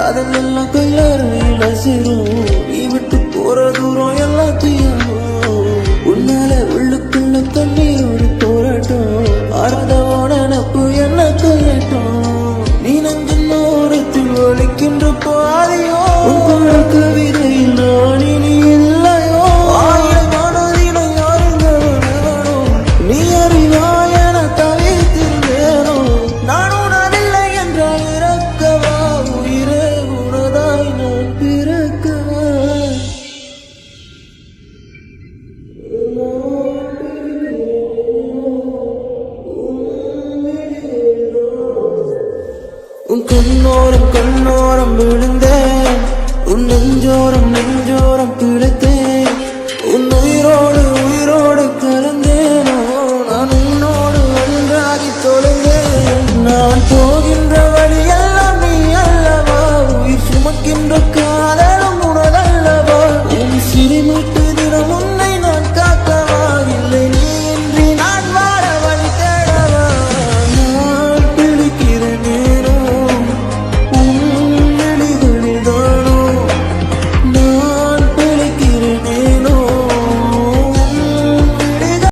காதல் எல்லாம் கையாரையில சேரும் நீ விட்டு போற தூரம் எல்லாம் தீரும் உன்னால உள்ளுக்குள்ள தண்ணீரோடு போராட்டம். ஆறாத உன் கண்ணோரம் கண்ணோரம் விழுந்தேன். உன் நெஞ்சோரம் நெஞ்சோரம் பிழைத்தேன். உன் உயிரோடு உயிரோடு கலந்தேனோ. நான் உன்னோடு ஒன்றாகி தொலைந்தேன். நான் போகின்ற வழியெல்லாம் நீ அல்லவா? உயிர் சுமக்கின்ற காதலும் உனதல்லவா? உன் சிறுமிட்டு